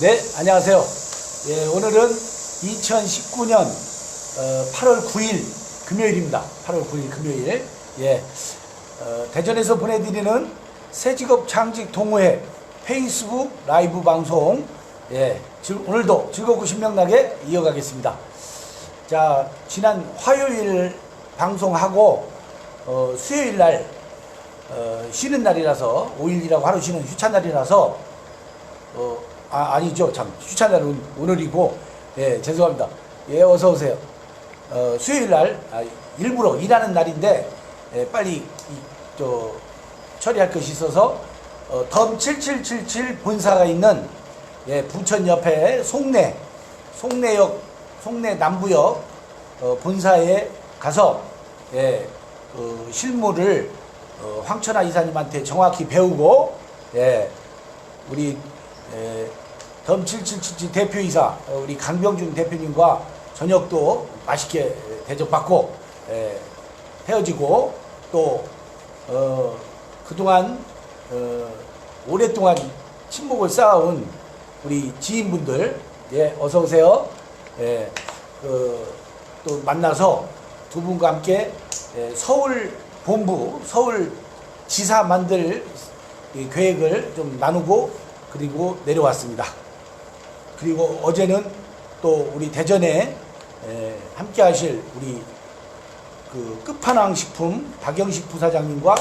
네, 안녕하세요. 예, 오늘은 2019년 8월 9일 금요일입니다. 8월 9일 금요일. 예, 어, 대전에서 보내드리는 새직업 창직 동호회 페이스북 라이브 방송. 예, 즐- 오늘도 즐겁고 신명나게 이어가겠습니다. 자, 지난 화요일 방송하고 어, 수요일 날 어, 쉬는 날이라서 5일이라고 하루 쉬는 휴차 날이라서 어, 아, 아니죠. 참, 휴차 날은 오늘이고, 예, 죄송합니다. 예, 어서오세요. 어, 수요일 날, 아, 일부러 일하는 날인데, 예, 빨리, 이, 저, 처리할 것이 있어서, 어, 덤7777 본사가 있는, 예, 부천 옆에 송내, 송내역, 송내 남부역, 어, 본사에 가서, 예, 그 실무를, 어, 황천아 이사님한테 정확히 배우고, 예, 우리 에, 덤7777 대표이사 어, 우리 강병준 대표님과 저녁도 맛있게 대접받고 에, 헤어지고 또 어, 그동안 어, 오랫동안 친목을 쌓아온 우리 지인분들 예 어서 오세요. 예, 그, 또 만나서 두 분과 함께 예, 서울 본부 서울 지사 만들 이 계획을 좀 나누고 그리고 내려왔습니다. 그리고 어제는 또 우리 대전에 에, 함께 하실 우리 그 끝판왕 식품 박영식 부사장님과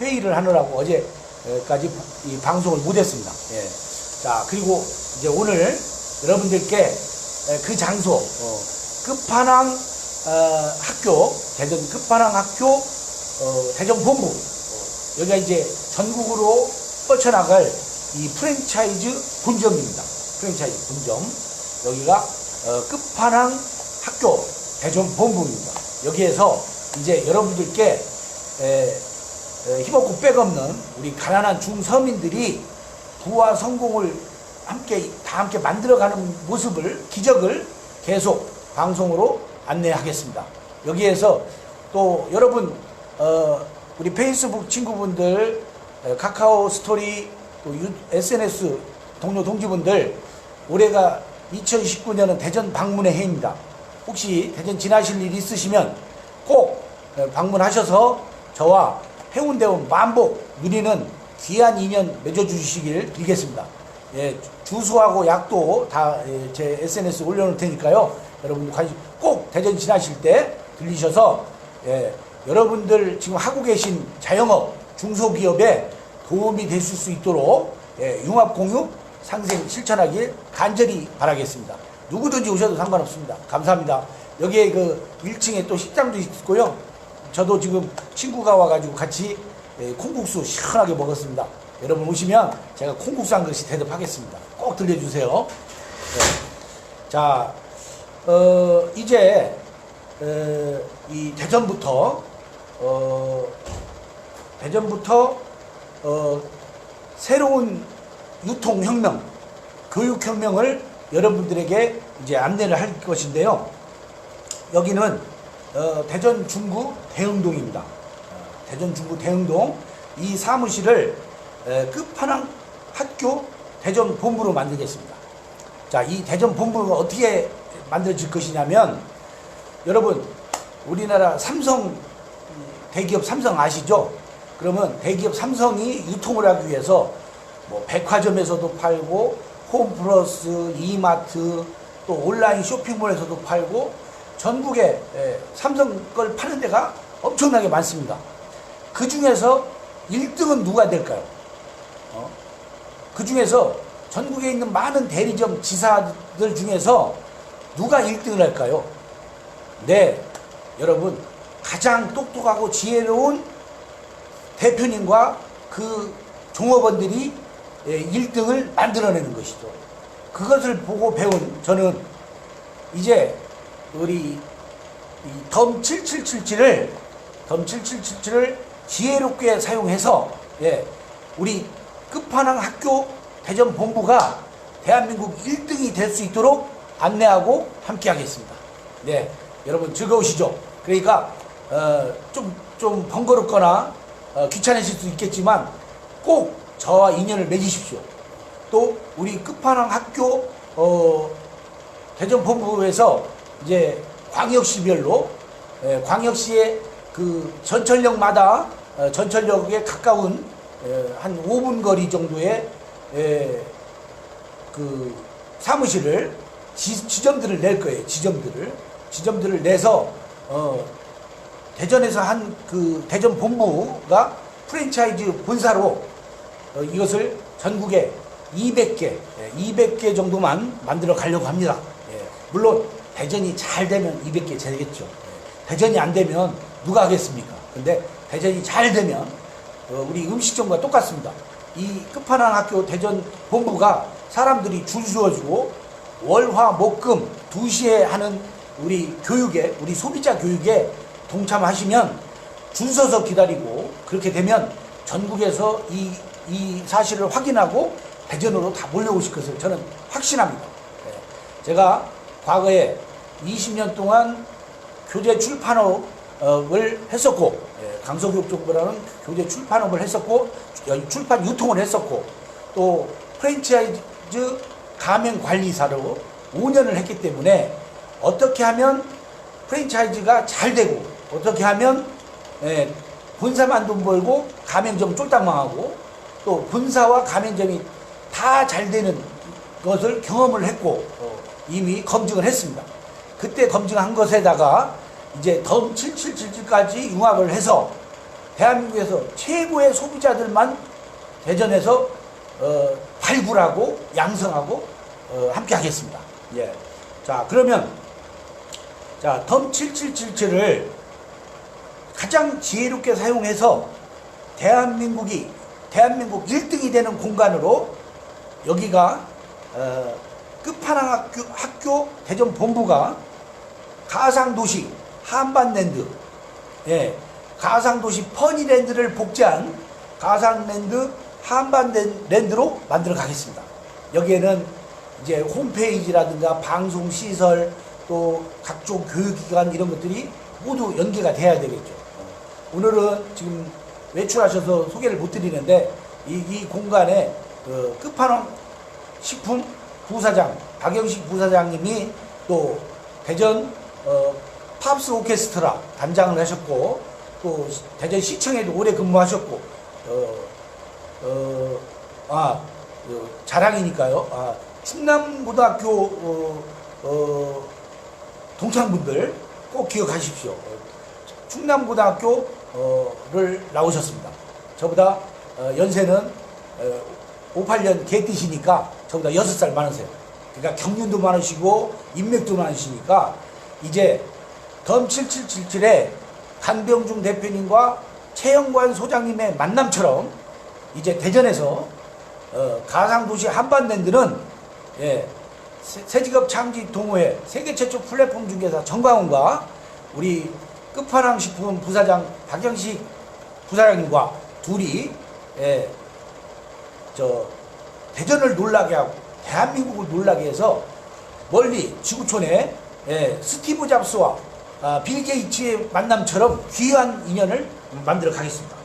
회의를 하느라고 어제까지 이 방송을 못했습니다. 예. 자 그리고 이제 오늘 여러분들께 에, 그 장소 어, 끝판왕 어, 학교 대전 끝판왕 학교 어, 대전 본부 어, 여기가 이제 전국으로 뻗쳐나갈 이 프랜차이즈 본점입니다. 프랜차이즈 본점 여기가 어, 끝판왕 학교 대전 본부입니다. 여기에서 이제 여러분들께 에, 에, 힘없고 백없는 우리 가난한 중서민들이 부와 성공을 함께 다 함께 만들어가는 모습을 기적을 계속 방송으로 안내하겠습니다. 여기에서 또 여러분 어, 우리 페이스북 친구분들 에, 카카오 스토리 SNS 동료 동지분들 올해가 2019년은 대전 방문의 해입니다. 혹시 대전 지나실 일 있으시면 꼭 에, 방문하셔서 저와 해운대원 만복 누리는 귀한 인연 맺어주시길 빌겠습니다. 예, 주소하고 약도 다 제 SNS 에 올려놓을 테니까요. 여러분 꼭 대전 지나실 때 들리셔서 예, 여러분들 지금 하고 계신 자영업 중소기업에 도움이 되실 수 있도록 예, 융합 공유 상생 실천하길 간절히 바라겠습니다. 누구든지 오셔도 상관없습니다. 감사합니다. 여기에 그 1층에 또 식당도 있고요. 저도 지금 친구가 와가지고 같이 예, 콩국수 시원하게 먹었습니다. 여러분 오시면 제가 콩국수 한 그릇 대접하겠습니다. 꼭 들려주세요. 네. 자, 어, 이제 어, 이 대전부터 어, 대전부터 어, 새로운 유통혁명, 교육혁명을 여러분들에게 이제 안내를 할 것인데요. 여기는 어, 대전 중구 대흥동입니다. 어, 대전 중구 대흥동 이 사무실을 에, 끝판왕 학교 대전 본부로 만들겠습니다. 자, 이 대전 본부가 어떻게 만들어질 것이냐면 여러분 우리나라 삼성 대기업 삼성 아시죠? 그러면 대기업 삼성이 유통을 하기 위해서 뭐 백화점에서도 팔고 홈플러스, 이마트 또 온라인 쇼핑몰에서도 팔고 전국에 에, 삼성 걸 파는 데가 엄청나게 많습니다. 그 중에서 1등은 누가 될까요? 어? 그 중에서 전국에 있는 많은 대리점 지사들 중에서 누가 1등을 할까요? 네, 여러분 가장 똑똑하고 지혜로운 대표님과 그 종업원들이 1등을 만들어내는 것이죠. 그것을 보고 배운 저는 이제 우리 덤 7777을 덤 7777을 지혜롭게 사용해서 예, 우리 끝판왕 학교 대전 본부가 대한민국 1등이 될 수 있도록 안내하고 함께 하겠습니다. 네, 여러분 즐거우시죠? 그러니까 어, 좀, 좀 번거롭거나 어, 귀찮으실 수 있겠지만 꼭 저와 인연을 맺으십시오. 또 우리 끝판왕 학교 어, 대전 본부에서 이제 광역시별로 예, 광역시의 그 전철역마다 어, 전철역에 가까운 예, 한 5분 거리 정도의 예, 그 사무실을 지, 지점들을 낼 거예요. 지점들을 지점들을 내서 어, 대전에서 한 그 대전 본부가 프랜차이즈 본사로 어, 이것을 전국에 200개, 예, 200개 정도만 만들어 가려고 합니다. 예, 물론 대전이 잘 되면 200개 되겠죠. 예, 대전이 안 되면 누가 하겠습니까? 근데 대전이 잘 되면 어, 우리 음식점과 똑같습니다. 이 끝판왕 학교 대전 본부가 사람들이 줄 서주고 월화 목금 2시에 하는 우리 교육에 우리 소비자 교육에 동참하시면 줄 서서 기다리고 그렇게 되면 전국에서 이, 이 사실을 확인하고 대전으로 다 몰려오실 것을 저는 확신합니다. 네. 제가 과거에 20년 동안 교재 출판업을 했었고 예, 강서교육정보라는 교재 출판업을 했었고 주- 출판 유통을 했었고 또 프랜차이즈 가맹 관리사로 5년을 했기 때문에 어떻게 하면 프랜차이즈가 잘 되고 어떻게 하면 예, 본사만 돈 벌고 가맹점 쫄딱 망하고 또 본사와 가맹점이 다 잘 되는 것을 경험을 했고 어, 이미 검증을 했습니다. 그때 검증한 것에다가 이제 덤 7777까지 융합을 해서 대한민국에서 최고의 소비자들만 대전에서 어, 발굴하고 양성하고 어, 함께 하겠습니다. 예. 자, 그러면 자, 덤 7777을 가장 지혜롭게 사용해서 대한민국이 대한민국 1등이 되는 공간으로 여기가 어, 끝판왕 학교, 학교 대전 본부가 가상도시 한반랜드 예, 가상도시 퍼니랜드를 복제한 가상랜드 한반랜드로 만들어 가겠습니다. 여기에는 이제 홈페이지라든가 방송 시설 또 각종 교육기관 이런 것들이 모두 연계가 돼야 되겠죠. 오늘은 지금 외출하셔서 소개를 못 드리는데 이, 이 공간에 그 끝판왕 식품 부사장 박영식 부사장님이 또 대전 어, 팝스 오케스트라 단장을 하셨고 또 대전 시청에도 오래 근무하셨고 어, 어, 아 어, 자랑이니까요. 아, 충남고등학교 어, 어, 동창분들 꼭 기억하십시오. 어, 충남고등학교를 나오셨습니다. 저보다 어, 연세는 어, 58년 개띠시니까 저보다 6살 많으세요. 그러니까 경륜도 많으시고 인맥도 많으시니까 이제 덤 7777에 강병중 대표님과 최영관 소장님의 만남처럼 이제 대전에서 어, 가상도시 한반랜드는 예, 새- 새직업 창직 동호회 세계 최초 플랫폼 중개사 정광훈과 우리 끝판왕 식품 부사장 박영식 부사장님과 둘이 예, 저 대전을 놀라게 하고 대한민국을 놀라게 해서 멀리 지구촌에 예, 스티브 잡스와 아, 빌 게이츠의 만남처럼 귀한 인연을 만들어 가겠습니다.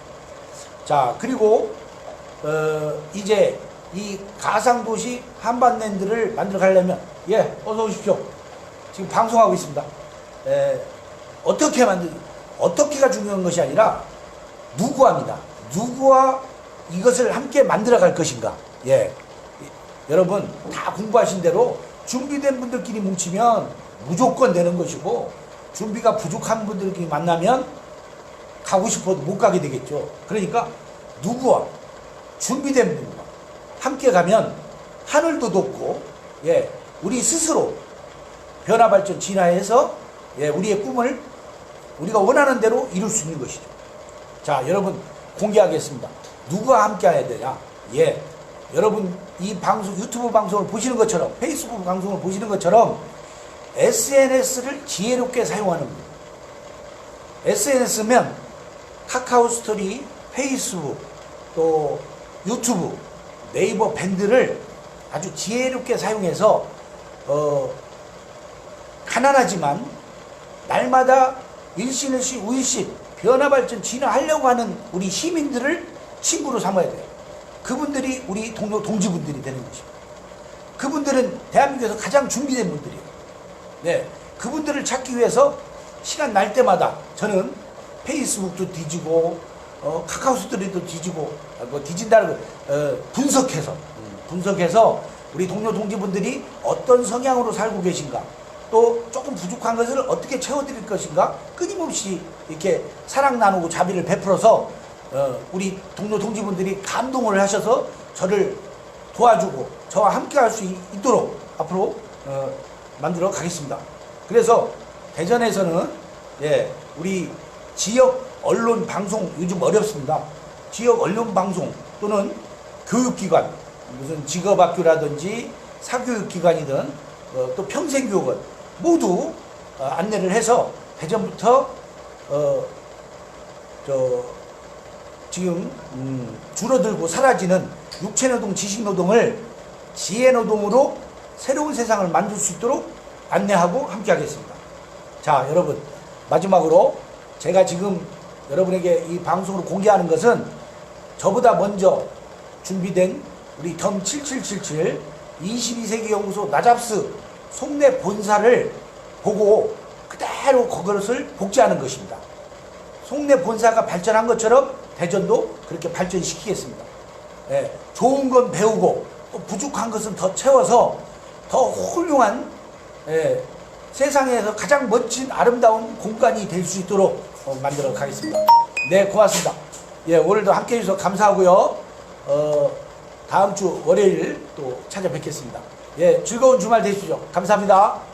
자 그리고 어, 이제 이 가상도시 한반랜드를 만들어 가려면 예 어서 오십시오. 지금 방송하고 있습니다. 에, 어떻게 만들 어떻게가 중요한 것이 아니라 누구합니다. 누구와 이것을 함께 만들어 갈 것인가. 예. 여러분 다 공부하신 대로 준비된 분들끼리 뭉치면 무조건 되는 것이고 준비가 부족한 분들끼리 만나면 가고 싶어도 못 가게 되겠죠. 그러니까 누구와 준비된 분과 함께 가면 하늘도 돋고 예 우리 스스로 변화 발전 진화해서 예 우리의 꿈을 우리가 원하는 대로 이룰 수 있는 것이죠. 자 여러분 공개하겠습니다. 누구와 함께 해야 되냐? 예 여러분 이 방송 유튜브 방송을 보시는 것처럼 페이스북 방송을 보시는 것처럼 SNS를 지혜롭게 사용하는 분. SNS면 카카오 스토리, 페이스북, 또 유튜브, 네이버 밴드를 아주 지혜롭게 사용해서 어, 가난하지만 날마다 일신 일신 우일신 변화 발전 진화하려고 하는 우리 시민들을 친구로 삼아야 돼요. 그분들이 우리 동료 동지분들이 되는 것입니다. 그분들은 대한민국에서 가장 준비된 분들이에요. 네, 그분들을 찾기 위해서 시간 날 때마다 저는 페이스북도 뒤지고 어, 카카오 스토리도 뒤지고 아, 뭐 뒤진다는 거 어, 분석해서 음, 분석해서 우리 동료 동지분들이 어떤 성향으로 살고 계신가 또 조금 부족한 것을 어떻게 채워드릴 것인가 끊임없이 이렇게 사랑 나누고 자비를 베풀어서 어, 우리 동료 동지분들이 감동을 하셔서 저를 도와주고 저와 함께 할 수 있도록 앞으로 어, 만들어 가겠습니다. 그래서 대전에서는 예, 우리 지역 언론 방송 요즘 어렵습니다. 지역 언론 방송 또는 교육기관 무슨 직업학교라든지 사교육기관이든 어, 또 평생교육원 모두 어, 안내를 해서 대전부터 어, 저 지금 음, 줄어들고 사라지는 육체노동, 지식노동을 지혜노동으로 새로운 세상을 만들 수 있도록 안내하고 함께 하겠습니다. 자, 여러분 마지막으로 제가 지금 여러분에게 이 방송을 공개하는 것은 저보다 먼저 준비된 우리 덤 7777 22세기 연구소 나잡스 송내 본사를 보고 그대로 그것을 복제하는 것입니다. 송내 본사가 발전한 것처럼 대전도 그렇게 발전시키겠습니다. 예, 좋은 건 배우고 또 부족한 것은 더 채워서 더 훌륭한 예, 세상에서 가장 멋진 아름다운 공간이 될 수 있도록 어, 만들어 가겠습니다. 네, 고맙습니다. 예, 오늘도 함께 해주셔서 감사하고요. 어, 다음 주 월요일 또 찾아뵙겠습니다. 예, 즐거운 주말 되십시오. 감사합니다.